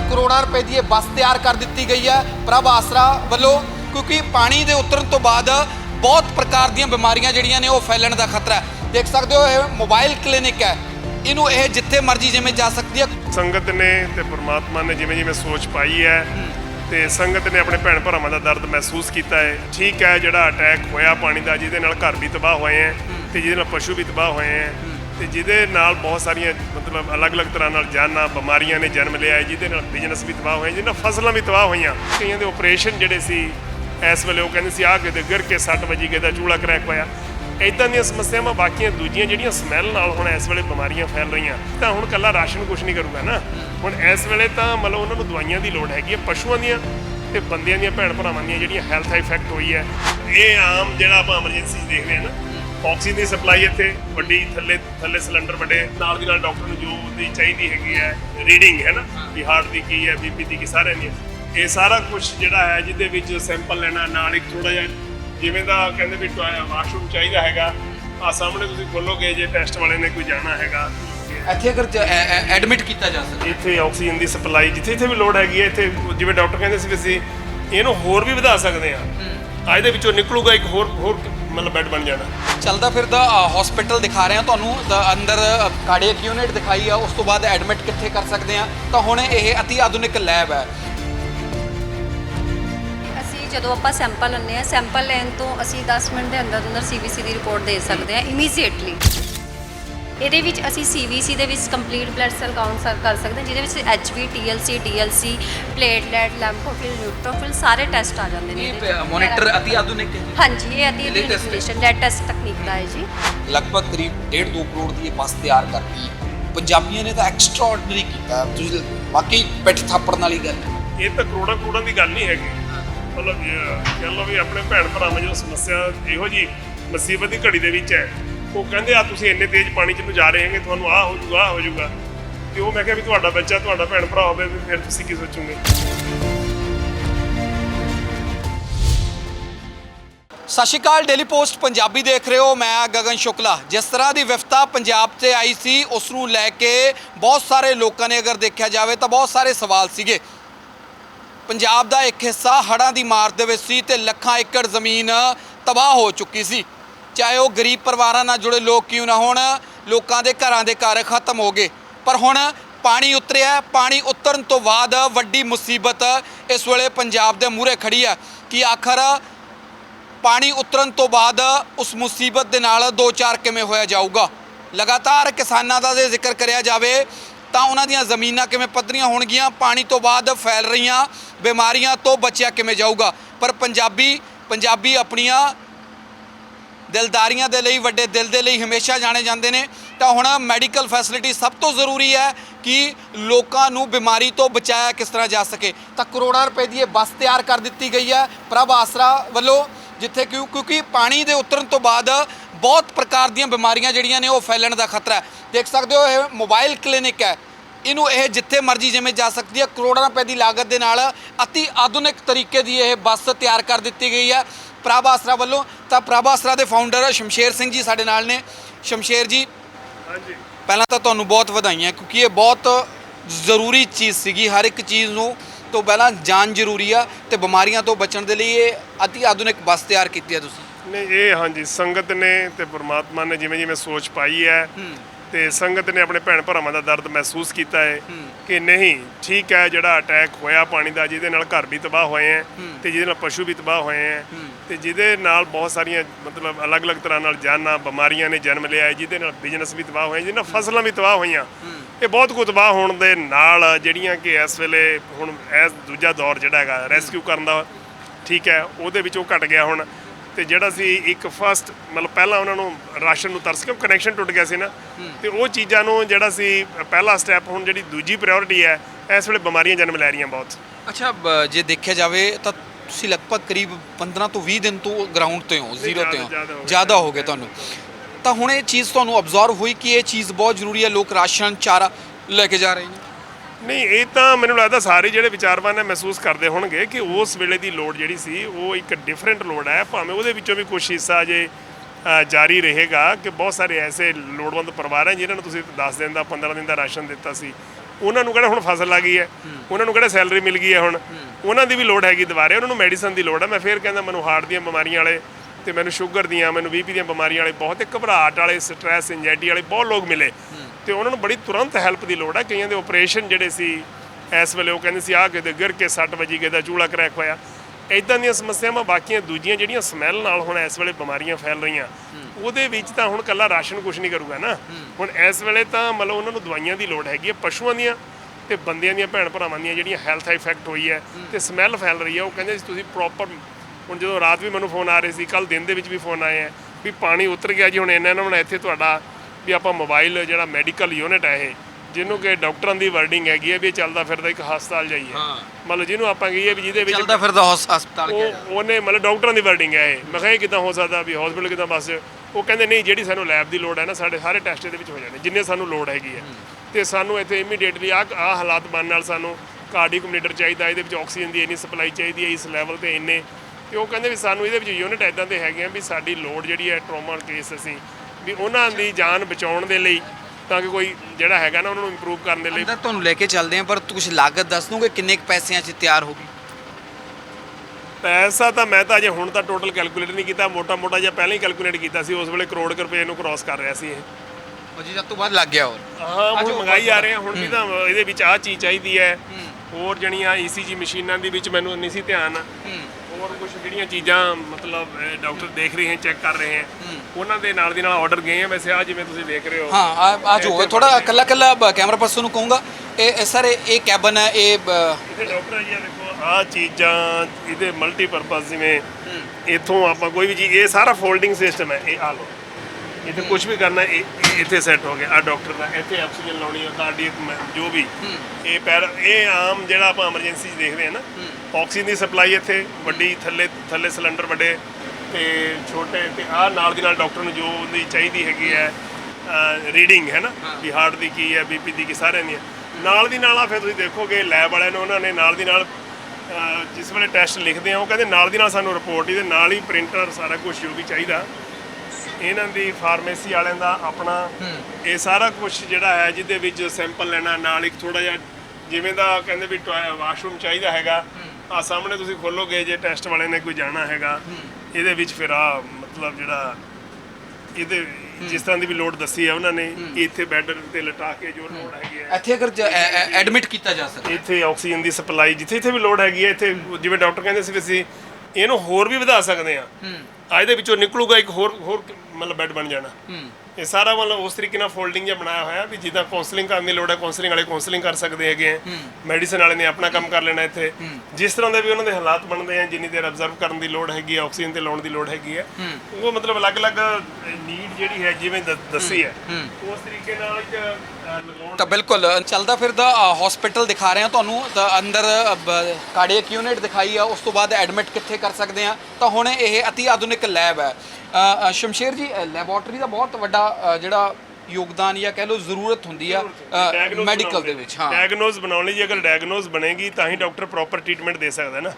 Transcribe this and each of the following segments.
ਤਾਂ ਕਰੋੜਾਂ ਰੁਪਏ ਦੀ ਇਹ ਬੱਸ ਤਿਆਰ ਕਰ ਦਿੱਤੀ ਗਈ ਹੈ। ਪ੍ਰਭ ਆਸਰਾ ਵੱਲੋਂ, ਕਿਉਂਕਿ ਪਾਣੀ ਦੇ ਉਤਰਨ ਤੋਂ ਬਾਅਦ ਬਹੁਤ ਪ੍ਰਕਾਰ ਦੀਆਂ ਬਿਮਾਰੀਆਂ ਜਿਹੜੀਆਂ ਨੇ ਉਹ ਫੈਲਣ ਦਾ ਖਤਰਾ ਹੈ। ਦੇਖ ਸਕਦੇ ਹੋ, ਇਹ ਮੋਬਾਈਲ ਕਲੀਨਿਕ ਹੈ। ਇਹਨੂੰ ਇਹ ਜਿੱਥੇ ਮਰਜ਼ੀ ਜਿਵੇਂ ਜਾ ਸਕਦੀ ਹੈ। ਸੰਗਤ ਨੇ ਤੇ ਪ੍ਰਮਾਤਮਾ ਨੇ ਜਿਵੇਂ ਜਿਵੇਂ ਸੋਚ ਪਾਈ ਹੈ ਤੇ ਸੰਗਤ ਨੇ ਆਪਣੇ ਭੈਣ ਭਰਾਵਾਂ ਦਾ ਦਰਦ ਮਹਿਸੂਸ ਕੀਤਾ ਹੈ। ਠੀਕ ਹੈ, ਜਿਹੜਾ ਅਟੈਕ ਹੋਇਆ ਪਾਣੀ ਦਾ, ਜਿਹਦੇ ਨਾਲ ਘਰ ਵੀ ਤਬਾਹ ਹੋਏ ਹੈ ਤੇ ਜਿਹਦੇ ਨਾਲ ਪਸ਼ੂ ਵੀ ਤਬਾਹ ਹੋਏ ਹੈ। ਤੇ ਜਿਹਦੇ ਨਾਲ ਬਹੁਤ ਸਾਰੀਆਂ ਮਤਲਬ ਅਲੱਗ-ਅਲੱਗ ਤਰ੍ਹਾਂ ਨਾਲ ਜਾਨਾਂ, ਬਿਮਾਰੀਆਂ ਨੇ ਜਨਮ ਲਿਆ ਹੈ, ਜਿਹਦੇ ਨਾਲ ਬਿਜ਼ਨਸ ਵੀ ਤਬਾਹ ਹੋਇਆ ਜਿਹਦੇ ਨਾਲ ਫਸਲਾਂ ਵੀ ਤਬਾਹ ਹੋਈਆਂ। ਕਈਆਂ ਦੇ ਆਪਰੇਸ਼ਨ ਜਿਹੜੇ ਸੀ, ਇਸ ਵੇਲੇ ਉਹ ਕਹਿੰਦੇ ਸੀ ਆਹ ਕਿਤੇ ਗਿਰ ਕੇ 60 ਵਜੇ ਗਏ ਦਾ ਚੂਲਾ ਕਰੈਕ ਹੋਇਆ। ਇਦਾਂ ਦੀਆਂ ਸਮੱਸਿਆਵਾਂ ਬਾਕੀਆਂ ਦੂਜੀਆਂ ਜਿਹੜੀਆਂ ਸਮੈਲ ਨਾਲ ਹੁਣ ਇਸ ਵੇਲੇ ਬਿਮਾਰੀਆਂ ਫੈਲ ਰਹੀਆਂ। ਤਾਂ ਹੁਣ ਕੱਲਾ ਰਾਸ਼ਨ ਕੁਝ ਨਹੀਂ ਕਰੂਗਾ ਨਾ। ਹੁਣ ਇਸ ਵੇਲੇ ਤਾਂ ਮਤਲਬ ਉਹਨਾਂ ਨੂੰ ਦਵਾਈਆਂ ਦੀ ਲੋੜ ਹੈਗੀ ਹੈ ਪਸ਼ੂਆਂ ਦੀਆਂ ਤੇ ਬੰਦਿਆਂ ਦੀਆਂ, ਭੈਣ ਭਰਾਵਾਂ ਦੀਆਂ ਜਿਹੜੀਆਂ ਹੈਲਥ ਇਫੈਕਟ ਹੋਈ ਹੈ। ਇਹ ਆਮ ਜਿਹੜਾ ਆਪਾਂ ਐਮਰਜੈਂਸੀ ਦੇਖਦੇ ਰਹੇ ਹਾਂ ਨਾ ਆਕਸੀਜਨ ਦੀ ਸਪਲਾਈ ਇੱਥੇ ਵੱਡੀ ਥੱਲੇ ਥੱਲੇ ਸਿਲੰਡਰ ਵੱਡੇ ਨਾਲ ਦੀ ਨਾਲ ਡਾਕਟਰ ਨੂੰ ਜੋ ਦੀ ਚਾਹੀਦੀ ਹੈਗੀ ਹੈ ਰੀਡਿੰਗ ਹੈ ਨਾ ਵੀ ਹਾਰਟ ਦੀ ਕੀ ਹੈ ਬੀਪੀ ਦੀ ਕੀ ਸਾਰਿਆਂ ਦੀ ਇਹ ਸਾਰਾ ਕੁਝ ਜਿਹੜਾ ਹੈ ਜਿਹਦੇ ਵਿੱਚ ਸੈਂਪਲ ਲੈਣਾ ਨਾਲ ਇੱਕ ਥੋੜਾ ਜਿਹਾ ਜਿਵੇਂ ਦਾ ਕਹਿੰਦੇ ਵੀ ਵਾਸ਼ਰੂਮ ਚਾਹੀਦਾ ਹੈਗਾ ਆ ਸਾਹਮਣੇ ਤੁਸੀਂ ਖੋਲੋਗੇ ਜੇ ਟੈਸਟ ਵਾਲੇ ਨੇ ਕੋਈ ਜਾਣਾ ਹੈਗਾ। ਇੱਥੇ ਅਗਰ ਐਡਮਿਟ ਕੀਤਾ ਜਾ ਸਕੇ। ਇੱਥੇ ਆਕਸੀਜਨ ਦੀ ਸਪਲਾਈ ਜਿੱਥੇ ਜਿੱਥੇ ਵੀ ਲੋੜ ਹੈਗੀ ਹੈ ਇੱਥੇ ਜਿਵੇਂ ਡਾਕਟਰ ਕਹਿੰਦੇ ਸੀ ਵੀ ਅਸੀਂ ਇਹਨੂੰ ਹੋਰ ਵੀ ਵਧਾ ਸਕਦੇ ਹਾਂ। ਅੱਜ ਦੇ ਵਿੱਚੋਂ ਨਿਕਲੂਗਾ ਇੱਕ ਹੋਰ ਹੋਰ ਮਤਲਬ ਬੈੱਡ ਬਣ ਜਾਣਾ। ਚੱਲਦਾ ਫਿਰਦਾ ਹਸਪੀਟਲ ਦਿਖਾ ਰਹੇ ਹਾਂ ਤੁਹਾਨੂੰ ਤਾਂ ਅੰਦਰ ਕਾਰਡੀਅਕ ਯੂਨਿਟ ਦਿਖਾਈ ਆ ਉਸ ਤੋਂ ਬਾਅਦ ਐਡਮਿਟ ਕਿੱਥੇ ਕਰ ਸਕਦੇ ਆ ਤਾਂ ਹੁਣ ਇਹ ਅਤੀ ਆਧੁਨਿਕ ਲੈਬ ਹੈ। ਅਸੀਂ ਜਦੋਂ ਆਪਾਂ ਸੈਂਪਲ ਲੈਂਦੇ ਆ ਸੈਂਪਲ ਲੈਣ ਤੋਂ ਅਸੀਂ 10 ਮਿੰਟ ਦੇ ਅੰਦਰ ਅੰਦਰ ਸੀਬੀਸੀ ਦੀ ਰਿਪੋਰਟ ਦੇ ਸਕਦੇ ਆ ਇਮੀਡੀਏਟਲੀ ਇਹਦੇ ਵਿੱਚ ਅਸੀਂ ਸੀਬੀਸੀ ਦੇ ਵਿੱਚ complete blood cell count sir ਕਰ ਸਕਦੇ ਹਾਂ ਜਿਹਦੇ ਵਿੱਚ ਐਚਬੀ ਟੀਐਲਸੀ ਡੀਐਲਸੀ ਪਲੇਟਲੈਟ ਲੈਂਫੋਫਿਲ ਨਿਊਟ੍ਰੋਫਿਲ ਸਾਰੇ ਟੈਸਟ ਆ ਜਾਂਦੇ ਨੇ ਇਹਦੇ ਇਹ ਵਿੱਚ। ਮੋਨੀਟਰ ਅਤੀ ਆਧੁਨਿਕ ਹੈ ਹਾਂਜੀ ਇਹ ਅਤੀ Latest ਹੈ। ਇਨਫੋਰਮੇਸ਼ਨ ਲੈਟੈਸਟ ਤਕਨੀਕ ਦਾ ਹੈ ਜੀ। ਲਗਭਗ ਕਰੀਬ 1.5 ਕਰੋੜ ਦੀ ਇਹ ਬੱਸ ਤਿਆਰ ਕਰਤੀ। ਪੰਜਾਬੀਆਂ ਨੇ ਤਾਂ ਐਕਸਟਰਾਆਰਡਨਰੀ ਕੀਤਾ। ਤੁਸੀਂ ਵਾਕਈ ਪਿੱਠ ਥਾਪੜਨ ਵਾਲੀ ਗੱਲ ਹੈ। ਇਹ ਤਾਂ ਕਰੋੜਾਂ ਕਰੋੜਾਂ ਦੀ ਗੱਲ ਨਹੀਂ ਹੈਗੀ। ਮਤਲਬ ਇਹ ਕਹਿ ਲਓ ਵੀ ਆਪਣੇ ਭੈਣ ਭਰਾਵਾਂ ਜੋ ਸਮੱਸਿਆ ਇਹੋ ਜੀ ਮੁਸੀਬਤ ਦੀ ਘੜੀ ਦੇ ਵਿੱਚ ਹੈ। ਉਹ ਕਹਿੰਦੇ ਆ ਤੁਸੀਂ ਇੰਨੇ ਤੇਜ਼ ਪਾਣੀ 'ਚ ਨੂੰ ਜਾ ਰਹੇ ਹੈਗੇ? ਤੁਹਾਨੂੰ ਆਹ ਹੋ ਜਾਊਗਾ ਆਹ ਹੋ ਜਾਊਗਾ ਤੇ ਉਹ ਮੈਂ ਕਿਹਾ ਵੀ ਤੁਹਾਡਾ ਬੱਚਾ, ਤੁਹਾਡਾ ਭੈਣ ਭਰਾ ਹੋਵੇ, ਵੀ ਫਿਰ ਤੁਸੀਂ ਕੀ ਸੋਚੋਗੇ? ਸਤਿ ਸ਼੍ਰੀ ਅਕਾਲ ਡੇਲੀ ਪੋਸਟ ਪੰਜਾਬੀ ਦੇਖ ਰਹੇ ਹੋ। ਮੈਂ ਗਗਨ ਸ਼ੁਕਲਾ। ਜਿਸ ਤਰ੍ਹਾਂ ਦੀ ਵਿਫਤਾ ਪੰਜਾਬ ਤੇ ਆਈ ਸੀ, ਉਸ ਨੂੰ ਲੈ ਕੇ ਬਹੁਤ ਸਾਰੇ ਲੋਕਾਂ ਨੇ ਅਗਰ ਦੇਖਿਆ ਜਾਵੇ ਤਾਂ ਬਹੁਤ ਸਾਰੇ ਸਵਾਲ ਸੀਗੇ। ਪੰਜਾਬ ਦਾ ਇੱਕ ਹਿੱਸਾ ਹੜ੍ਹਾਂ ਦੀ ਮਾਰ ਦੇ ਵਿੱਚ ਸੀ ਤੇ ਲੱਖਾਂ ਏਕੜ ਜ਼ਮੀਨ ਤਬਾਹ ਹੋ ਚੁੱਕੀ ਸੀ। ਚਾਹੇ ਉਹ ਗਰੀਬ ਪਰਿਵਾਰਾਂ ਨਾਲ ਜੁੜੇ ਲੋਕ ਕਿਉਂ ਨਾ ਹੋਣ, ਲੋਕਾਂ ਦੇ ਘਰਾਂ ਦੇ ਘਰ ਖਤਮ ਹੋ ਗਏ। ਪਰ ਹੁਣ ਪਾਣੀ ਉਤਰਿਆ, ਪਾਣੀ ਉਤਰਨ ਤੋਂ ਬਾਅਦ ਵੱਡੀ ਮੁਸੀਬਤ ਇਸ ਵੇਲੇ ਪੰਜਾਬ ਦੇ ਮੂਹਰੇ ਖੜੀ ਹੈ ਕਿ ਆਖਰ ਪਾਣੀ ਉਤਰਨ ਤੋਂ ਬਾਅਦ ਉਸ ਮੁਸੀਬਤ ਦੇ ਨਾਲ ਦੋ ਚਾਰ ਕਿਵੇਂ ਹੋਇਆ ਜਾਊਗਾ। ਲਗਾਤਾਰ ਕਿਸਾਨਾਂ ਦਾ ਜੇ ਜ਼ਿਕਰ ਕਰਿਆ ਜਾਵੇ, ਤਾਂ ਉਹਨਾਂ ਦੀਆਂ ਜ਼ਮੀਨਾਂ ਕਿਵੇਂ ਪੱਧਰੀਆਂ ਹੋਣਗੀਆਂ, ਪਾਣੀ ਤੋਂ ਬਾਅਦ ਫੈਲ ਰਹੀਆਂ ਬਿਮਾਰੀਆਂ ਤੋਂ ਬਚਿਆ ਕਿਵੇਂ ਜਾਊਗਾ। ਪਰ ਪੰਜਾਬੀ ਪੰਜਾਬੀ ਆਪਣੀਆਂ ਦਿਲਦਾਰੀਆਂ ਦੇ ਲਈ, ਵੱਡੇ ਦਿਲ ਦੇ ਲਈ ਹਮੇਸ਼ਾ ਜਾਣੇ ਜਾਂਦੇ ਨੇ। ਤਾਂ ਹੁਣ ਮੈਡੀਕਲ ਫੈਸਿਲਿਟੀ ਸਭ ਤੋਂ ਜ਼ਰੂਰੀ ਹੈ ਕਿ ਲੋਕਾਂ ਨੂੰ ਬਿਮਾਰੀ ਤੋਂ ਬਚਾਇਆ ਕਿਸ ਤਰ੍ਹਾਂ ਜਾ ਸਕੇ। ਤਾਂ ਕਰੋੜਾਂ ਰੁਪਏ ਦੀ ਇਹ ਬੱਸ ਤਿਆਰ ਕਰ ਦਿੱਤੀ ਗਈ ਹੈ ਪ੍ਰਭ ਆਸਰਾ ਵੱਲੋਂ, ਜਿੱਥੇ ਕਿਉਂ, ਕਿਉਂਕਿ ਪਾਣੀ ਦੇ ਉਤਰਨ ਤੋਂ ਬਾਅਦ ਬਹੁਤ ਪ੍ਰਕਾਰ ਦੀਆਂ ਬਿਮਾਰੀਆਂ ਜਿਹੜੀਆਂ ਨੇ ਉਹ ਫੈਲਣ ਦਾ ਖਤਰਾ ਹੈ। ਦੇਖ ਸਕਦੇ ਹੋ ਇਹ ਮੋਬਾਈਲ ਕਲੀਨਿਕ ਹੈ। ਇਹਨੂੰ ਇਹ ਜਿੱਥੇ ਮਰਜ਼ੀ ਜਿਵੇਂ ਜਾ ਸਕਦੀ ਹੈ ਕਰੋੜਾਂ ਰੁਪਏ ਦੀ ਲਾਗਤ ਦੇ ਨਾਲ ਅਤੀ ਆਧੁਨਿਕ ਤਰੀਕੇ ਦੀ ਇਹ ਬੱਸ ਤਿਆਰ ਕਰ ਦਿੱਤੀ ਗਈ ਹੈ ਪ੍ਰਭ ਆਸਰਾ ਵੱਲੋਂ। ਤਾਂ ਪ੍ਰਭ ਆਸਰਾ ਦੇ ਫਾਊਂਡਰ ਸ਼ਮਸ਼ੇਰ ਸਿੰਘ ਜੀ ਸਾਡੇ ਨਾਲ ਨੇ। ਸ਼ਮਸ਼ੇਰ ਜੀ ਹਾਂਜੀ। ਪਹਿਲਾਂ ਤਾਂ ਤੁਹਾਨੂੰ ਬਹੁਤ ਵਧਾਈਆਂ ਕਿਉਂਕਿ ਇਹ ਬਹੁਤ ਜ਼ਰੂਰੀ ਚੀਜ਼ ਸੀਗੀ ਹਰ ਇੱਕ ਚੀਜ਼ ਨੂੰ ਤੋਂ ਪਹਿਲਾਂ ਜਾਨ ਜ਼ਰੂਰੀ ਆ ਤੇ ਬਿਮਾਰੀਆਂ ਤੋਂ ਬਚਣ ਦੇ ਲਈ ਇਹ ਅਤੀ ਆਧੁਨਿਕ ਬੱਸ ਤਿਆਰ ਕੀਤੀ ਹੈ ਤੁਸੀਂ। ਨਹੀਂ ਇਹ ਹਾਂਜੀ ਸੰਗਤ ਨੇ ਤੇ ਪ੍ਰਮਾਤਮਾ ਨੇ ਜਿਵੇਂ ਜਿਵੇਂ ਸੋਚ ਪਾਈ ਹੈ। ਤੇ ਸੰਗਤ ਨੇ ਆਪਣੇ ਭੈਣ ਭਰਾਵਾਂ ਦਾ ਦਰਦ ਮਹਿਸੂਸ ਕੀਤਾ ਹੈ ਕਿ ਨਹੀਂ ਠੀਕ ਹੈ ਜਿਹੜਾ ਅਟੈਕ ਹੋਇਆ ਪਾਣੀ ਦਾ ਜਿਹਦੇ ਨਾਲ ਘਰ ਵੀ ਤਬਾਹ ਹੋਏ ਹੈ ਤੇ ਜਿਹਦੇ ਨਾਲ ਪਸ਼ੂ ਵੀ ਤਬਾਹ ਹੋਏ ਹੈ ਤੇ ਜਿਹਦੇ ਨਾਲ ਬਹੁਤ ਸਾਰੀਆਂ ਮਤਲਬ ਅਲੱਗ-ਅਲੱਗ ਤਰ੍ਹਾਂ ਨਾਲ ਜਾਨਾਂ ਬਿਮਾਰੀਆਂ ਨੇ ਜਨਮ ਲਿਆ ਹੈ ਜਿਹਦੇ ਨਾਲ ਬਿਜ਼ਨਸ ਵੀ ਤਬਾਹ ਹੋਏ ਜਿਹਦੇ ਨਾਲ ਫਸਲਾਂ ਵੀ ਤਬਾਹ ਹੋਈਆਂ। ਇਹ ਬਹੁਤ ਕੁ ਤਬਾਹ ਹੋਣ ਦੇ ਨਾਲ ਜਿਹੜੀਆਂ ਕਿ ਇਸ ਵੇਲੇ ਹੁਣ ਇਸ ਦੂਜਾ ਦੌਰ ਜਿਹੜਾ ਹੈਗਾ ਰੈਸਕਿਊ ਕਰਨ ਦਾ ਠੀਕ ਹੈ ਉਹਦੇ ਵਿੱਚ ਉਹ ਘਟ ਗਿਆ ਹੁਣ। ਤੇ ਜਿਹੜਾ ਸੀ ਇੱਕ ਫਸਟ ਮਤਲਬ ਪਹਿਲਾਂ ਉਹਨਾਂ ਨੂੰ ਰਾਸ਼ਨ ਨੂੰ ਤਰਸ ਕੇ ਕਨੈਕਸ਼ਨ ਟੁੱਟ ਗਿਆ ਸੀ ਨਾ। ਤੇ ਉਹ ਚੀਜ਼ਾਂ ਨੂੰ ਜਿਹੜਾ ਸੀ ਪਹਿਲਾ ਸਟੈਪ ਹੁਣ ਜਿਹੜੀ ਦੂਜੀ ਪ੍ਰਾਇੋਰਟੀ ਹੈ ਇਸ ਵੇਲੇ ਬਿਮਾਰੀਆਂ ਜਨਮ ਲੈ ਰਹੀਆਂ ਬਹੁਤ। ਅੱਛਾ ਜੇ ਦੇਖਿਆ ਜਾਵੇ ਤਾਂ ਤੁਸੀਂ ਲਗਭਗ ਕਰੀਬ 15 ਤੋਂ 20 ਦਿਨ ਤੋਂ ਗਰਾਊਂਡ ਤੇ ਹੋ ਜ਼ੀਰੋ ਤੇ ਹੋ। ਜ਼ਿਆਦਾ ਹੋ ਗਏ ਤੁਹਾਨੂੰ। ਤਾਂ ਹੁਣ ਇਹ ਚੀਜ਼ ਤੁਹਾਨੂੰ ਅਬਜ਼ਰਵ ਹੋਈ ਕਿ ਇਹ ਚੀਜ਼ ਬਹੁਤ ਜ਼ਰੂਰੀ ਹੈ ਲੋਕ ਰਾਸ਼ਨ ਚਾਰਾ ਲੈ ਕੇ ਜਾ ਰਹੇ ਨੇ? ਨਹੀਂ ਇਹ ਤਾਂ ਮੈਨੂੰ ਲੱਗਦਾ ਸਾਰੇ ਜਿਹੜੇ ਵਿਚਾਰਵਾਨ ਨੇ ਮਹਿਸੂਸ ਕਰਦੇ ਹੋਣਗੇ ਕਿ ਉਸ ਵੇਲੇ ਦੀ ਲੋੜ ਜਿਹੜੀ ਸੀ ਉਹ ਇੱਕ ਡਿਫਰੈਂਟ ਲੋੜ ਹੈ। ਭਾਵੇਂ ਉਹਦੇ ਵਿੱਚੋਂ ਵੀ ਕੁਝ ਹਿੱਸਾ ਜੇ ਅ, ਜਾਰੀ ਰਹੇਗਾ ਕਿ ਬਹੁਤ ਸਾਰੇ ਐਸੇ ਲੋੜਵੰਦ ਪਰਿਵਾਰ ਹੈ ਜਿਨ੍ਹਾਂ ਨੂੰ ਤੁਸੀਂ 10 ਦਿਨ ਦਾ 15 ਦਿਨ ਦਾ ਰਾਸ਼ਨ ਦਿੱਤਾ ਸੀ। ਉਹਨਾਂ ਨੂੰ ਕਿਹੜਾ ਹੁਣ ਫਸਲ ਆ ਗਈ ਹੈ? ਉਹਨਾਂ ਨੂੰ ਕਿਹੜਾ ਸੈਲਰੀ ਮਿਲ ਗਈ ਹੈ ਹੁਣ? ਉਹਨਾਂ ਦੀ ਵੀ ਲੋੜ ਹੈਗੀ ਦੁਬਾਰੇ ਉਹਨਾਂ ਨੂੰ ਮੈਡੀਸਨ ਦੀ ਲੋੜ ਹੈ। ਮੈਂ ਫੇਰ ਕਹਿੰਦਾ ਮੈਨੂੰ ਹਾਰਟ ਦੀਆਂ ਬਿਮਾਰੀਆਂ ਵਾਲੇ ਤੇ ਮੈਨੂੰ ਸ਼ੂਗਰ ਦੀਆਂ ਮੈਨੂੰ ਬੀਪੀ ਦੀਆਂ ਬਿਮਾਰੀਆਂ ਵਾਲੇ ਬਹੁਤ ਇੱਕ ਘਬਰਾਹਟ ਵਾਲੇ ਸਟ੍ਰੈਸ ਇੰਜਾਇਟੀ ਵਾਲੇ ਬਹੁਤ ਲੋਕ ਮਿਲੇ। ਤੇ ਉਹਨਾਂ ਨੂੰ ਬੜੀ ਤੁਰੰਤ ਹੈਲਪ ਦੀ ਲੋੜ ਹੈ। ਕਈਆਂ ਦੇ ਆਪਰੇਸ਼ਨ ਜਿਹੜੇ ਸੀ ਇਸ ਵੇਲੇ ਉਹ ਕਹਿੰਦੇ ਸੀ ਆ ਕਿਤੇ ਗਿਰ ਕੇ ਸੱਟ ਵੱਜੀ ਗਏ ਦਾ ਚੂਲਾ ਕਰੈਕ ਹੋਇਆ। ਇਦਾਂ ਦੀਆਂ ਸਮੱਸਿਆਵਾਂ ਬਾਕੀਆਂ ਦੂਜੀਆਂ ਜਿਹੜੀਆਂ ਸਮੈਲ ਨਾਲ ਹੁਣ ਇਸ ਵੇਲੇ ਬਿਮਾਰੀਆਂ ਫੈਲ ਰਹੀਆਂ। ਉਹਦੇ ਵਿੱਚ ਤਾਂ ਹੁਣ ਕੱਲਾ ਰਾਸ਼ਨ ਕੁਝ ਨਹੀਂ ਕਰੂਗਾ ਨਾ। ਹੁਣ ਇਸ ਵੇਲੇ ਤਾਂ ਮਤਲਬ ਉਹਨਾਂ ਨੂੰ ਦਵਾਈਆਂ ਦੀ ਲੋੜ ਹੈਗੀ ਹੈ ਪਸ਼ੂਆਂ ਦੀਆਂ ਤੇ ਬੰਦਿਆਂ ਦੀਆਂ ਭੈਣ ਭਰਾਵਾਂ ਦੀਆਂ ਜਿਹੜੀਆਂ ਹੈਲਥ ਇਫੈਕਟ ਹੋਈ ਹੈ ਤੇ ਸਮੈਲ ਫੈਲ ਰਹੀ ਹੈ। ਉਹ ਕਹਿੰਦੇ ਸੀ ਤੁਸੀਂ ਪ੍ਰੋਪਰ ਹੁਣ ਜਦੋਂ ਰਾਤ ਵੀ ਮੈਨੂੰ ਫੋਨ ਆ ਰਹੇ ਸੀ ਕੱਲ ਦਿਨ ਦੇ ਵਿੱਚ ਵੀ ਫੋਨ ਆਏ ਆ ਵੀ ਪਾਣੀ ਉਤਰ ਗਿਆ ਜੀ ਹੁਣ ਇਹਨਾਂ ਨੂੰ ਇੱਥੇ ਤੁਹਾਡਾ ਵੀ ਆਪਾਂ ਮੋਬਾਈਲ ਜਿਹੜਾ ਮੈਡੀਕਲ ਯੂਨਿਟ ਹੈ ਇਹ ਜਿਹਨੂੰ ਕਿ ਡਾਕਟਰਾਂ ਦੀ ਵਰਡਿੰਗ ਹੈਗੀ ਹੈ ਵੀ ਇਹ ਚੱਲਦਾ ਫਿਰਦਾ ਇੱਕ ਹਸਪਤਾਲ ਜਾਈਏ ਮਤਲਬ ਜਿਹਨੂੰ ਆਪਾਂ ਕਹੀਏ ਵੀ ਜਿਹਦੇ ਵਿੱਚ ਚੱਲਦਾ ਫਿਰਦਾ ਹੌਸ- ਹਸਪਤਾਲ ਕਿਹਾ ਉਹ ਉਹਨੇ ਮਤਲਬ ਡਾਕਟਰਾਂ ਦੀ ਵਰਡਿੰਗ ਹੈ ਇਹ। ਮੈਂ ਕਿਹਾ ਇਹ ਕਿਦਾਂ ਹੋ ਸਕਦਾ ਵੀ ਹਸਪੀਟਲ ਕਿਦਾਂ ਬਸ ਉਹ ਕਹਿੰਦੇ ਨਹੀਂ ਜਿਹੜੀ ਸਾਨੂੰ ਲੈਬ ਦੀ ਲੋੜ ਹੈ ਨਾ ਸਾਡੇ ਸਾਰੇ ਟੈਸਟ ਇਹਦੇ ਵਿੱਚ ਹੋ ਜਾਣੇ ਜਿੰਨੇ ਸਾਨੂੰ ਲੋੜ ਹੈਗੀ ਹੈ। ਤੇ ਸਾਨੂੰ ਇੱਥੇ ਇਮੀਡੀਏਟਲੀ ਆ ਆ ਹਾਲਾਤ ਬਣ ਨਾਲ ਸਾਨੂੰ ਕਾਰਡੀਅਕ ਮੋਨੀਟਰ ਚਾਹੀਦਾ ਇਹਦੇ ਵਿੱਚ ਆਕਸੀਜਨ ਦੀ ਇੰਨੀ ਸਪਲਾਈ ਚਾਹੀਦੀ ਹੈ ਇਸ ਲੈਵਲ ਤੇ ਇੰਨੇ। ਤੇ ਉਹ ਕਹਿੰਦੇ ਵੀ ਸਾਨੂੰ ਇਹਦੇ ਵਿੱਚ ਯੂਨਿਟ ਇਦਾਂ ਦੇ ਹੈਗੇ ਆ ਵੀ ਸਾਡੀ ਲੋੜ ਜਿਹੜੀ ਹੈ ਟਰੋਮਾ ਕੇਸ ਅਸੀਂ ਵੀ ਉਹਨਾਂ ਦੀ ਜਾਨ ਬਚਾਉਣ ਦੇ ਲਈ ਤਾਂ ਕਿ ਕੋਈ ਜਿਹੜਾ ਹੈਗਾ ਨਾ ਉਹਨਾਂ ਨੂੰ ਇੰਪਰੂਵ ਕਰਨ ਦੇ ਲਈ ਅੰਦਰ ਤੁਹਾਨੂੰ ਲੈ ਕੇ ਚੱਲਦੇ ਹਾਂ ਪਰ ਕੁਝ ਲਾਗਤ ਦੱਸ ਦੋਗੇ ਕਿੰਨੇ ਕੁ ਪੈਸਿਆਂ 'ਚ ਤਿਆਰ ਹੋਗੀ ਪੈਸਾ ਤਾਂ ਮੈਂ ਤਾਂ ਅਜੇ ਹੁਣ ਤਾਂ ਟੋਟਲ ਕੈਲਕੂਲੇਟ ਨਹੀਂ ਕੀਤਾ ਮੋਟਾ ਮੋਟਾ ਜਿਹਾ ਪਹਿਲਾਂ ਹੀ ਕੈਲਕੂਲੇਟ ਕੀਤਾ ਸੀ ਉਸ ਵੇਲੇ ਕਰੋੜ ਕੁ ਰੁਪਏ ਨੂੰ ਕ੍ਰਾਸ ਕਰ ਰਿਹਾ ਸੀ ਇਹ। ਉਹ ਜੀ ਜਦ ਤੋਂ ਬਾਅਦ ਲੱਗ ਗਿਆ ਹੋਰ। ਹਾਂ ਹੁਣ ਮੰਗਾਈ ਆ ਰਹੇ ਆ ਹੁਣ ਵੀ ਤਾਂ ਇਹਦੇ ਵਿੱਚ ਆਹ ਚੀਜ਼ ਚਾਹੀਦੀ ਹੈ। ਹੋਰ ਜਿਹੜੀਆਂ ECG ਮਸ਼ੀਨਾਂ ਦੇ ਵਿੱਚ ਮੈਨੂੰ ਨਹੀਂ ਸੀ ਧਿਆਨ। ਹੋਰ ਕੁਝ ਜਿਹੜੀਆਂ ਚੀਜ਼ਾਂ ਮਤਲਬ ਡਾਕਟਰ ਦੇਖ ਰਹੇ ਹਨ ਚੈੱਕ ਕਰ ਰਹੇ ਹਨ ਉਹਨਾਂ ਦੇ ਨਾਲ ਦੀ ਨਾਲ ਆਰਡਰ ਗਏ ਆ। ਵੈਸੇ ਆ ਜਿਵੇਂ ਤੁਸੀਂ ਦੇਖ ਰਹੇ ਹੋ। ਹਾਂ ਆ ਆ ਜੋ ਥੋੜਾ ਕੱਲਾ ਕੱਲਾ ਕੈਮਰਾ ਪਰਸਨ ਨੂੰ ਕਹੂੰਗਾ। ਇਹ ਸਰ ਇਹ ਕੈਬਨ ਹੈ ਇਹ ਡਾਕਟਰ ਜੀ ਆ ਦੇਖੋ ਆਹ ਚੀਜ਼ਾਂ ਇਹਦੇ ਮਲਟੀਪਰਪਸ ਜਿਵੇਂ ਇੱਥੋਂ ਆਪਾਂ ਕੋਈ ਵੀ ਚੀਜ਼ ਇਹ ਸਾਰਾ ਫੋਲਡਿੰਗ ਸਿਸਟਮ ਹੈ ਇਹ ਆ ਲਓ। ਇੱਥੇ ਕੁਝ ਵੀ ਕਰਨਾ ਇੱਥੇ ਸੈੱਟ ਹੋ ਗਿਆ। ਆ ਡਾਕਟਰ ਦਾ ਇੱਥੇ ਆਕਸੀਜਨ ਲਾਉਣੀ ਹੈ ਕਾਰਡੀਅਕ ਜੋ ਵੀ। ਇਹ ਪੈਰ ਇਹ ਆਮ ਜਿਹੜਾ ਆਪਾਂ ਐਮਰਜੈਂਸੀ ਦੇਖਦੇ ਹਾਂ ਨਾ ਆਕਸੀਜਨ ਦੀ ਸਪਲਾਈ ਇੱਥੇ ਵੱਡੀ ਥੱਲੇ ਥੱਲੇ ਸਿਲੰਡਰ ਵੱਡੇ ਤੇ ਛੋਟੇ ਤੇ ਆ ਨਾਲ ਦੀ ਨਾਲ ਡਾਕਟਰ ਨੂੰ ਜੋ ਉਹਦੀ ਚਾਹੀਦੀ ਹੈਗੀ ਹੈ ਰੀਡਿੰਗ ਹੈ ਨਾ? ਵੀ ਹਾਰਟ ਦੀ ਕੀ ਹੈ ਬੀਪੀ ਦੀ ਕੀ ਸਾਰਿਆਂ ਦੀਆਂ ਨਾਲ ਦੀ ਨਾਲ ਆ ਫਿਰ ਤੁਸੀਂ ਦੇਖੋਗੇ ਲੈਬ ਵਾਲਿਆਂ ਨੇ ਉਹਨਾਂ ਨੇ ਨਾਲ ਦੀ ਨਾਲ ਜਿਸ ਵੇਲੇ ਟੈਸਟ ਲਿਖਦੇ ਆ ਉਹ ਕਹਿੰਦੇ ਨਾਲ ਦੀ ਨਾਲ ਸਾਨੂੰ ਰਿਪੋਰਟ ਇਹਦੇ ਨਾਲ ਹੀ ਪ੍ਰਿੰਟਰ ਸਾਰਾ ਕੁਝ ਜੋ ਵੀ ਚਾਹੀਦਾ। ਇਹਨਾਂ ਦੀ ਫਾਰਮੇਸੀ ਵਾਲਿਆਂ ਦਾ ਆਪਣਾ ਇਹ ਸਾਰਾ ਕੁਝ ਜਿਹੜਾ ਹੈ ਜਿਹਦੇ ਵਿੱਚ ਸੈਂਪਲ ਲੈਣਾ ਨਾਲ ਇੱਕ ਥੋੜਾ ਜਿਹਾ ਜਿਵੇਂ ਦਾ ਕਹਿੰਦੇ ਵੀ ਵਾਸ਼ਰੂਮ ਚਾਹੀਦਾ ਹੈਗਾ ਆ ਸਾਹਮਣੇ ਤੁਸੀਂ ਖੋਲੋਗੇ ਜੇ ਟੈਸਟ ਵਾਲੇ ਨੇ ਕੋਈ ਜਾਣਾ ਹੈਗਾ ਇਹਦੇ ਵਿੱਚ ਫਿਰ ਆ ਮਤਲਬ ਜਿਹੜਾ ਇਹਦੇ ਜਿਸ ਤਰ੍ਹਾਂ ਦੀ ਵੀ ਲੋਡ ਦੱਸੀ ਹੈ ਉਹਨਾਂ ਨੇ ਇੱਥੇ ਬੈੱਡ ਤੇ ਲਟਾ ਕੇ ਜੋ ਲੋਡ ਹੈਗੀ ਹੈ ਇੱਥੇ ਅਗਰ ਐਡਮਿਟ ਕੀਤਾ ਜਾ ਸਕੇ। ਇੱਥੇ ਆਕਸੀਜਨ ਦੀ ਸਪਲਾਈ ਜਿੱਥੇ ਜਿੱਥੇ ਵੀ ਲੋਡ ਹੈਗੀ ਹੈ ਇੱਥੇ ਜਿਵੇਂ ਡਾਕਟਰ ਕਹਿੰਦੇ ਸੀ ਵੀ ਅਸੀਂ ਇਹਨੂੰ ਹੋਰ ਵੀ ਵਧਾ ਸਕਦੇ ਆ ਅੱਜ ਦੇ ਵਿੱਚੋਂ ਨਿਕਲੂਗਾ ਇੱਕ ਹੋਰ ਹੋਰ ਮਤਲਬ ਬੈੱਡ ਬਣ ਜਾਣਾ। ਇਹ ਸਾਰਾ ਮਤਲਬ ਉਸ ਤਰੀਕੇ ਨਾਲ ਫੋਲਡਿੰਗ ਜਿਹਾ ਬਣਾਇਆ ਹੋਇਆ ਵੀ ਜਿੱਦਾਂ ਕਾਉਂਸਲਿੰਗ ਕਰਨ ਦੀ ਲੋੜ ਹੈ ਕਾਉਂਸਲਿੰਗ ਵਾਲੇ ਕਾਉਂਸਲਿੰਗ ਕਰ ਸਕਦੇ ਹੈਗੇ ਆ। ਮੈਡੀਸਨ ਵਾਲੇ ਨੇ ਆਪਣਾ ਕੰਮ ਕਰ ਲੈਣਾ ਇੱਥੇ। ਜਿਸ ਤਰ੍ਹਾਂ ਦੇ ਵੀ ਉਹਨਾਂ ਦੇ ਹਾਲਾਤ ਬਣਦੇ ਆ ਜਿੰਨੀ ਦੇਰ ਅਬਜ਼ਰਵ ਕਰਨ ਦੀ ਲੋੜ ਹੈਗੀ ਹੈ ਆਕਸੀਜਨ ਤੇ ਲਾਉਣ ਦੀ ਲੋੜ ਹੈਗੀ ਹੈ। ਉਹ ਮਤਲਬ ਅਲੱਗ-ਅਲੱਗ ਨੀਡ ਜਿਹੜੀ ਹੈ ਜਿਵੇਂ ਦੱਸੀ ਹੈ ਉਸ ਤਰੀਕੇ ਨਾਲ ਇੱਕ ਤਾਂ ਬਿਲਕੁਲ ਚੱਲਦਾ ਫਿਰਦਾ ਹਸਪੀਟਲ ਦਿਖਾ ਰਹੇ ਹਾਂ ਤੁਹਾਨੂੰ ਤਾਂ ਅੰਦਰ ਕਾਰਡੀਅਕ ਯੂਨਿਟ ਦਿਖਾਈ ਆ ਉਸ ਤੋਂ ਬਾਅਦ ਐਡਮਿਟ ਕਿੱਥੇ ਕਰ ਸਕਦੇ ਆ ਤਾਂ ਹੁਣ ਇਹ ਅਤੀ ਆਧੁਨਿਕ ਲੈਬ ਹੈ। ਸ਼ਮਸ਼ੇਰ ਜੀ ਲੈਬੋਰਟਰੀ ਦਾ ਬਹੁਤ ਵੱਡਾ ਜਿਹੜਾ ਯੋਗਦਾਨ ਜਾਂ ਕਹਿ ਲਓ ਜ਼ਰੂਰਤ ਹੁੰਦੀ ਆ ਮੈਡੀਕਲ ਦੇ। ਵਿੱਚ ਹਾਂ। ਡਾਇਗਨੋਸ ਬਣਾਉਣ ਲਈ ਜੇ ਅਗਰ ਡਾਇਗਨੋਸ ਬਣੇਗੀ ਤਾਂ ਹੀ ਡਾਕਟਰ ਪ੍ਰੋਪਰ ਟ੍ਰੀਟਮੈਂਟ ਦੇ ਸਕਦਾ ਨਾ।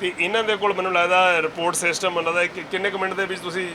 ਤੇ ਇਹਨਾਂ ਦੇ ਕੋਲ ਮੈਨੂੰ ਲੱਗਦਾ ਰਿਪੋਰਟ ਸਿਸਟਮ ਉਹਨਾਂ ਦਾ ਕਿ- ਕਿੰਨੇ ਮਿੰਟ ਦੇ ਵਿੱਚ ਤੁਸੀਂ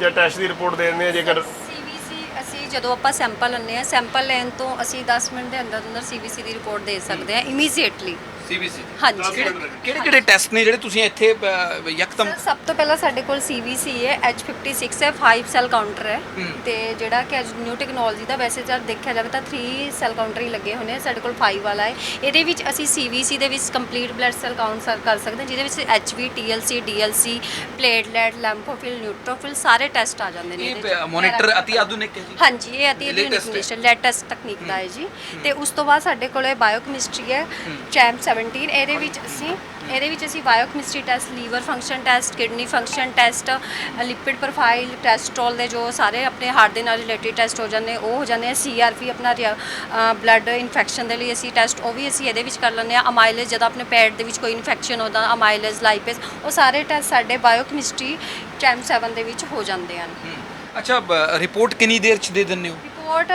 ਜੇ ਟੈਸਟ ਦੀ ਰਿਪੋਰਟ ਦੇ ਦਿੰਦੇ ਆ ਜੇਕਰ ਸੀਵੀਸੀ ਅਸੀਂ ਜਦੋਂ ਆਪਾਂ ਸੈਂਪਲ ਲੈਂਦੇ ਆ ਸੈਂਪਲ ਲੈਣ ਤੋਂ ਅਸੀਂ 10 ਮਿੰਟ ਦੇ ਅੰਦਰ ਅੰਦਰ ਸੀਵੀਸੀ ਦੀ ਰਿਪੋਰਟ ਦੇ ਸਕਦੇ ਆ ਇਮੀਡੀਏਟਲੀ ਸੀਬੀਸੀ ਹਾਂਜੀ। ਕਿਹੜੇ ਕਿਹੜੇ ਟੈਸਟ ਨੇ ਜਿਹੜੇ ਤੁਸੀਂ ਇੱਥੇ ਅ, ਯਕਦਮ ਸਰ, ਸਭ ਤੋਂ ਪਹਿਲਾਂ ਸਾਡੇ ਕੋਲ ਸੀਵੀਸੀ ਹੈ H56 ਹੈ 5 ਸੈਲ ਕਾਊਂਟਰ ਹੈ। ਤੇ ਜਿਹੜਾ ਕਿ ਅੱਜ ਨਿਊ ਟੈਕਨੋਲੋਜੀ ਦਾ ਵੈਸੇ ਜਦ ਦੇਖਿਆ ਜਾਵੇ ਤਾਂ 3 ਸੈਲ ਕਾਊਂਟਰ ਹੀ ਲੱਗੇ ਹੋਏ ਨੇ ਸਾਡੇ ਕੋਲ 5 ਵਾਲਾ ਹੈ। ਇਹਦੇ ਵਿੱਚ ਅਸੀਂ ਸੀਵੀਸੀ ਦੇ ਵਿੱਚ complete blood cell count sir ਕਰ ਸਕਦੇ ਹਾਂ ਜਿਹਦੇ ਵਿੱਚ HB TLC DLC platelet lymphocyte neutrophil ਸਾਰੇ ਟੈਸਟ ਆ ਜਾਂਦੇ ਨੇ ਇਹਦੇ ਇਹ ਵਿੱਚ। ਮੋਨੀਟਰ ਅਤੀ ਆਧੁਨਿਕ ਹੈ ਜੀ। ਹਾਂਜੀ ਇਹ ਅਤੀ Latest ਹੈ। ਆਧੁਨਿਕ ਲੈਟੈਸਟ ਤਕਨੀਕ ਦਾ ਹੈ ਜੀ। ਤੇ ਉਸ ਤੋਂ ਬਾਅਦ ਸਾਡੇ ਕੋਲੇ ਬਾਇਓਕੈਮਿਸਟਰੀ ਹੈ ਚੈਂਪ 17 ਇਹਦੇ ਵਿੱਚ ਅਸੀਂ ਇਹਦੇ ਵਿੱਚ ਅਸੀਂ biochemistry test liver function test kidney function test lipid profile ਟੈਸਟਰੋਲ ਦੇ ਜੋ ਸਾਰੇ ਆਪਣੇ ਹਾਰਟ ਦੇ ਨਾਲ ਰਿਲੇਟਡ ਟੈਸਟ ਹੋ ਜਾਂਦੇ ਉਹ ਹੋ ਜਾਂਦੇ ਆ ਸੀਆਰਪੀ ਆਪਣਾ ਬਲੱਡ ਇਨਫੈਕਸ਼ਨ ਦੇ ਲਈ ਅਸੀਂ ਟੈਸਟ ਉਹ ਵੀ ਅਸੀਂ ਇਹਦੇ ਵਿੱਚ ਕਰ ਲੈਂਦੇ ਆ ਅਮਾਈਲੇਜ ਜਦੋਂ ਆਪਣੇ ਪੇਟ ਦੇ ਵਿੱਚ ਕੋਈ ਇਨਫੈਕਸ਼ਨ ਹੁੰਦਾ ਅਮਾਈਲੇਜ ਲਾਈਪੇਸ ਉਹ ਸਾਰੇ ਟੈਸਟ ਸਾਡੇ ਬਾਇਓਕੈਮਿਸਟਰੀ ਚੈਂਪ 7 ਦੇ ਵਿੱਚ ਹੋ ਜਾਂਦੇ ਹਨ। ਅੱਛਾ ਰਿਪੋਰਟ ਕਿੰਨੀ ਦੇਰ ਚ ਦੇ ਦਿੰਦੇ ਹੋ? ਰਿਪੋਰਟ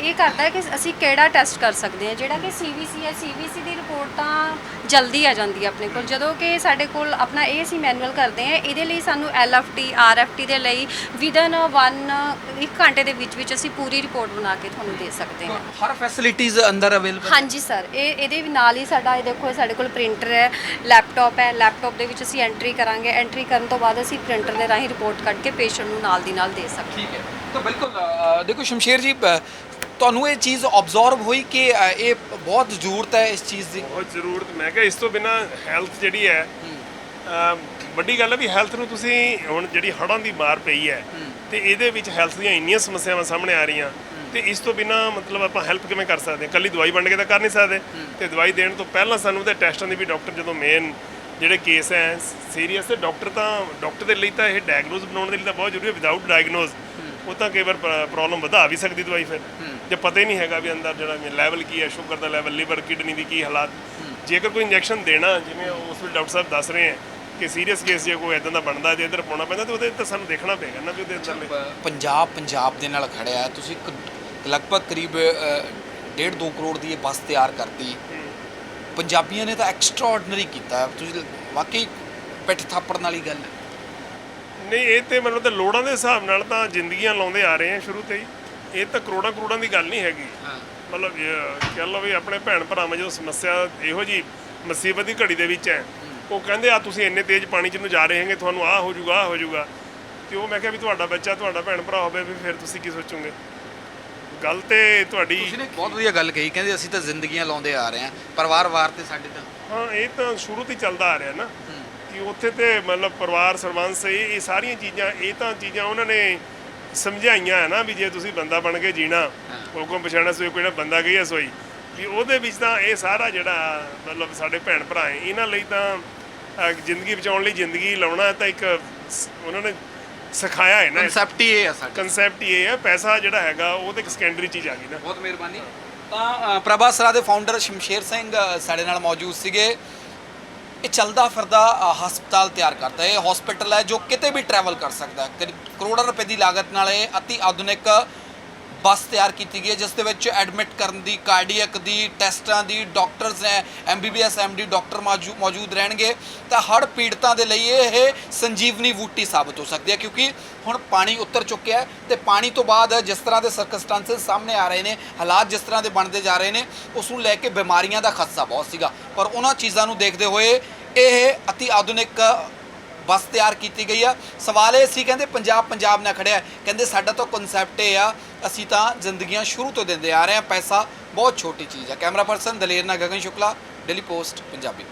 ਇਹ ਕਰਦਾ ਹੈ ਕਿ ਅਸੀਂ ਕਿਹੜਾ ਟੈਸਟ ਕਰ ਸਕਦੇ ਹਾਂ ਜਿਹੜਾ ਕਿ ਸੀਵੀਸੀ ਹੈ ਸੀਵੀਸੀ ਦੀ ਰਿਪੋਰਟ ਤਾਂ ਜਲਦੀ ਆ ਜਾਂਦੀ ਹੈ ਆਪਣੇ ਕੋਲ। ਜਦੋਂ ਕਿ ਸਾਡੇ ਕੋਲ ਆਪਣਾ ਇਹ ਅਸੀਂ ਮੈਨੂਅਲ ਕਰਦੇ ਹਾਂ ਇਹਦੇ ਲਈ ਸਾਨੂੰ ਐਲਐਫਟੀ ਆਰਐਫਟੀ ਦੇ ਲਈ ਵਿਦਨ 1 1 ਘੰਟੇ ਦੇ ਵਿੱਚ ਵਿੱਚ ਅਸੀਂ ਪੂਰੀ ਰਿਪੋਰਟ ਬਣਾ ਕੇ ਤੁਹਾਨੂੰ ਦੇ ਸਕਦੇ ਹਾਂ। ਹਰ ਫੈਸਿਲਿਟੀਜ਼ ਅੰਦਰ ਅਵੇਲੇਬਲ ਹਾਂਜੀ ਸਰ ਇਹ ਇਹਦੇ ਨਾਲ ਹੀ ਸਾਡਾ ਇਹ ਦੇਖੋ ਸਾਡੇ ਕੋਲ ਪ੍ਰਿੰਟਰ ਹੈ ਲੈਪਟਾਪ ਹੈ ਲੈਪਟਾਪ ਦੇ ਵਿੱਚ ਅਸੀਂ ਐਂਟਰੀ ਕਰਾਂਗੇ ਐਂਟਰੀ ਕਰਨ ਤੋਂ ਬਾਅਦ ਅਸੀਂ ਪ੍ਰਿੰਟਰ ਦੇ ਰਾਹੀਂ ਰਿਪੋਰਟ ਕੱਢ ਕੇ ਪੇਸ਼ੈਂਟ ਨੂੰ ਨਾਲ ਦੀ ਨਾਲ ਦੇ ਸਕਦੇ ਠੀਕ ਹੈ। ਤਾਂ ਬਿਲਕੁਲ ਅ, ਦੇਖੋ ਸ਼ਮਸ਼ੇਰ ਜੀ ਅ, ਤੁਹਾਨੂੰ ਇਹ ਚੀਜ਼ ਆਬਜ਼ਰਵ ਹੋਈ ਕਿ ਅ, ਇਹ ਬਹੁਤ ਜ਼ਰੂਰਤ ਹੈ ਇਸ ਚੀਜ਼ ਦੀ ਬਹੁਤ ਜ਼ਰੂਰਤ ਮੈਂ ਕਿਹਾ ਇਸ ਤੋਂ ਬਿਨਾ ਹੈਲਥ ਜਿਹੜੀ ਹੈ ਅਮ ਵੱਡੀ ਗੱਲ ਹੈ ਵੀ ਹੈਲਥ ਨੂੰ ਤੁਸੀਂ ਹੁਣ ਜਿਹੜੀ ਹੜ੍ਹਾਂ ਦੀ ਮਾਰ ਪਈ ਹੈ ਤੇ ਇਹਦੇ ਵਿੱਚ ਹੈਲਥ ਦੀਆਂ ਇੰਨੀਆਂ ਸਮੱਸਿਆਵਾਂ ਸਾਹਮਣੇ ਆ ਰਹੀਆਂ ਤੇ ਇਸ ਤੋਂ ਬਿਨਾ ਮਤਲਬ ਆਪਾਂ ਹੈਲਪ ਕਿਵੇਂ ਕਰ ਸਕਦੇ ਹਾਂ ਕੱਲੀ ਦਵਾਈ ਵੰਡ ਕੇ ਤਾਂ ਕਰ ਨਹੀਂ ਸਕਦੇ ਤੇ ਦਵਾਈ ਦੇਣ ਤੋਂ ਪਹਿਲਾਂ ਸਾਨੂੰ ਉਹਦੇ ਟੈਸਟਾਂ ਦੀ ਵੀ ਡਾਕਟਰ ਜਦੋਂ ਮੇਨ ਜਿਹੜੇ ਕੇਸ ਹੈ ਸੀਰੀਅਸ ਤੇ ਡਾਕਟਰ ਤਾਂ ਡਾਕਟਰ ਦੇ ਲਈ ਤਾਂ ਇਹ ਡਾਇਗਨੋਸ ਬਣਾਉਣ ਦੇ ਲਈ ਤਾਂ ਬਹੁਤ ਜ਼ਰੂਰੀ ਹੈ ਵਿਦਆਊਟ ਡਾਇਗਨੋਸ ਉਹ ਤਾਂ ਕਈ ਵਾਰ ਪ੍ਰੋਬਲਮ ਵਧਾ ਵੀ ਸਕਦੀ ਦਵਾਈ ਫਿਰ ਜੇ ਪਤਾ ਹੀ ਨਹੀਂ ਹੈਗਾ ਵੀ ਅੰਦਰ ਜਿਹੜਾ ਲੈਵਲ ਕੀ ਹੈ ਸ਼ੂਗਰ ਦਾ ਲੈਵਲ ਲਿਵਰ ਕਿਡਨੀ ਦੀ ਕੀ ਹਾਲਾਤ। ਜੇਕਰ ਕੋਈ ਇੰਜੈਕਸ਼ਨ ਦੇਣਾ ਜਿਵੇਂ ਉਸ ਵੇਲੇ ਡਾਕਟਰ ਸਾਹਿਬ ਦੱਸ ਰਹੇ ਹੈ ਕਿ ਸੀਰੀਅਸ ਕੇਸ ਜੇ ਕੋਈ ਇਦਾਂ ਦਾ ਬਣਦਾ ਜੇ ਇੱਧਰ ਪਾਉਣਾ ਪੈਂਦਾ ਤੇ ਉਹਦੇ ਤਾਂ ਸਾਨੂੰ ਦੇਖਣਾ ਪਏਗਾ ਨਾ ਵੀ ਉਹਦੇ ਅੰਦਰਲੇ ਪੰਜਾਬ ਪੰਜਾਬ ਦੇ ਨਾਲ ਖੜਿਆ ਤੁਸੀਂ ਲਗਭਗ ਕਰੀਬ 1.5 ਕਰੋੜ ਦੀ ਇਹ ਬੱਸ ਤਿਆਰ ਕਰਤੀ। ਪੰਜਾਬੀਆਂ ਨੇ ਤਾਂ ਐਕਸਟਰਾਆਰਡਨਰੀ ਕੀਤਾ। ਤੁਸੀਂ ਵਾਕਈ ਪਿੱਠ ਥਾਪੜਨ ਵਾਲੀ ਗੱਲ ਹੈ। ਨਹੀਂ ਇਹ ਤੇ ਮੈਨੂੰ ਤਾਂ ਲੋੜਾਂ ਦੇ ਹਿਸਾਬ ਨਾਲ ਤਾਂ ਜ਼ਿੰਦਗੀਆਂ ਲਾਉਂਦੇ ਆ ਰਹੇ ਆ ਸ਼ੁਰੂ ਤੋਂ ਹੀ। ਇਹ ਤਾਂ ਕਰੋੜਾਂ ਕਰੋੜਾਂ ਦੀ ਗੱਲ ਨਹੀਂ ਹੈਗੀ। ਮਤਲਬ ਕਹਿ ਲਓ ਵੀ ਆਪਣੇ ਭੈਣ ਭਰਾਵਾਂ ਜਦੋਂ ਸਮੱਸਿਆ ਇਹੋ ਜੀ ਮੁਸੀਬਤ ਦੀ ਘੜੀ ਦੇ ਵਿੱਚ ਹੈ ਉਹ ਕਹਿੰਦੇ ਆ ਤੁਸੀਂ ਇੰਨੇ ਤੇਜ਼ ਪਾਣੀ 'ਚ ਨੂੰ ਜਾ ਰਹੇ ਹੈਗੇ ਤੁਹਾਨੂੰ ਆਹ ਹੋ ਜਾਊਗਾ ਆਹ ਹੋ ਜਾਊਗਾ। ਤੇ ਉਹ ਮੈਂ ਕਿਹਾ ਵੀ ਤੁਹਾਡਾ ਬੱਚਾ ਤੁਹਾਡਾ ਭੈਣ ਭਰਾ ਹੋਵੇ ਵੀ ਫਿਰ ਤੁਸੀਂ ਕੀ ਸੋਚੋਗੇ? ਗੱਲ ਤੇ ਤੁਹਾਡੀ ਤੁਸੀਂ ਨੇ ਬਹੁਤ ਵਧੀਆ ਗੱਲ ਕਹੀ ਕਹਿੰਦੇ ਅਸੀਂ ਤਾਂ ਜ਼ਿੰਦਗੀਆਂ ਲਾਉਂਦੇ ਆ ਰਹੇ ਹਾਂ ਪਰਿਵਾਰ-ਵਾਰ ਤੇ ਸਾਡੇ ਤਾਂ। ਹਾਂ ਇਹ ਤਾਂ ਸ਼ੁਰੂ ਤੋਂ ਹੀ ਚੱਲਦਾ ਆ ਰਿਹਾ ਨਾ। ਕਿ ਉੱਥੇ ਤੇ ਮਤਲਬ ਪਰਿਵਾਰ ਸਰਬੰਸ ਇਹ ਇਹ ਸਾਰੀਆਂ ਚੀਜ਼ਾਂ ਇਹ ਤਾਂ ਚੀਜ਼ਾਂ ਉਹਨਾਂ ਨੇ ਸਮਝਾਈਆਂ ਹੈ ਨਾ ਵੀ ਜੇ ਤੁਸੀਂ ਬੰਦਾ ਬਣ ਕੇ ਜੀਣਾ ਕੋਕੋਂ ਪਛਾਣਾ ਸੋਈ ਕੋਈ ਨਾ ਬੰਦਾ ਗਈ ਹੈ ਸੋਈ। ਵੀ ਉਹਦੇ ਵਿੱਚ ਤਾਂ ਇਹ ਸਾਰਾ ਜਿਹੜਾ ਮਤਲਬ ਸਾਡੇ ਭੈਣ ਭਰਾ ਹੈ ਇਹਨਾਂ ਲਈ ਤਾਂ ਜ਼ਿੰਦਗੀ ਬਚਾਉਣ ਲਈ ਜ਼ਿੰਦਗੀ ਲਾਉਣਾ ਤਾਂ ਇੱਕ ਉਹਨਾਂ ਨੇ ਸਿਖਾਇਆ ਹੈ ਨਾ। ਕਨਸੈਪਟ ਹੀ ਇਹ ਹੈ ਸਾਡਾ। ਕਨਸੈਪਟ ਇਹ ਹੈ ਪੈਸਾ ਜਿਹੜਾ ਹੈਗਾ ਉਹ ਤਾਂ ਇੱਕ ਸੈਕੰਡਰੀ ਚੀਜ਼ ਆ ਗਈ ਨਾ। ਬਹੁਤ ਮਿਹਰਬਾਨੀ। ਤਾਂ ਪ੍ਰਭਾ ਸਰਾ ਦੇ ਫਾਊਂਡਰ ਸ਼ਮਸ਼ੇਰ ਸਿੰਘ ਸਾਡੇ ਨਾਲ ਮੌਜੂਦ ਸੀਗੇ। ਇਹ ਚੱਲਦਾ ਫਿਰਦਾ ਹਸਪਤਾਲ ਤਿਆਰ ਕਰਦਾ ਹੈ, ਇਹ ਹਸਪੀਟਲ ਹੈ ਜੋ ਕਿਤੇ ਵੀ ਟਰੈਵਲ ਕਰ ਸਕਦਾ ਹੈ। ਕਰੀ- ਕਰੋੜਾਂ ਰੁਪਏ ਦੀ ਲਾਗਤ ਨਾਲ ਇਹ ਅਤੀ ਆਧੁਨਿਕ ਬੱਸ ਤਿਆਰ ਕੀਤੀ ਗਈ ਹੈ, ਜਿਸ ਦੇ ਵਿੱਚ ਐਡਮਿਟ ਕਰਨ ਦੀ ਕਾਰਡੀਅਕ ਦੀ, ਟੈਸਟਾਂ ਦੀ ਡਾਕਟਰਸ ਨੇ ਐਮਬੀਬੀਐਸ ਐਮਡੀ ਡਾਕਟਰ ਮੌਜੂ- ਮੌਜੂਦ ਰਹਿਣਗੇ। ਤਾਂ ਹੜ੍ਹ ਪੀੜਤਾਂ ਦੇ ਲਈ ਇਹ ਸੰਜੀਵਨੀ ਬੂਟੀ ਸਾਬਤ ਹੋ ਸਕਦੀ ਹੈ, ਕਿਉਂਕਿ ਹੁਣ ਪਾਣੀ ਉੱਤਰ ਚੁੱਕਿਆ ਹੈ ਤੇ ਪਾਣੀ ਤੋਂ ਬਾਅਦ ਜਿਸ ਤਰ੍ਹਾਂ ਦੇ ਸਰਕਸਟੈਂਸਸ ਸਾਹਮਣੇ ਆ ਰਹੇ ਨੇ, ਹਾਲਾਤ ਜਿਸ ਤਰ੍ਹਾਂ ਦੇ ਬਣਦੇ ਜਾ ਰਹੇ ਨੇ, ਉਸ ਨੂੰ ਲੈ ਕੇ ਬਿਮਾਰੀਆਂ ਦਾ ਖਦਸ਼ਾ ਬਹੁਤ ਸੀਗਾ। ਪਰ ਉਹਨਾਂ ਚੀਜ਼ਾਂ ਨੂੰ ਦੇਖਦੇ ਹੋਏ ਇਹ ਅਤੀ ਆਧੁਨਿਕ ਬੱਸ ਤਿਆਰ ਕੀਤੀ ਗਈ ਆ। ਸਵਾਲ ਇਹ ਸੀ, ਕਹਿੰਦੇ ਪੰਜਾਬ ਪੰਜਾਬ ਨਾਲ ਖੜਿਆ ਕਹਿੰਦੇ ਸਾਡਾ ਤਾਂ ਕਨਸੈਪਟ ਇਹ ਆ ਅਸੀਂ ਤਾਂ ਜ਼ਿੰਦਗੀਆਂ ਸ਼ੁਰੂ ਤੋਂ ਦਿੰਦੇ ਆ ਰਹੇ ਹਾਂ। ਪੈਸਾ ਬਹੁਤ ਛੋਟੀ ਚੀਜ਼ ਹੈ। ਕੈਮਰਾ ਪਰਸਨ ਦਲੇਰ ਨਾਲ ਗਗਨ ਸ਼ੁਕਲਾ ਡੇਲੀ ਪੋਸਟ ਪੰਜਾਬੀ।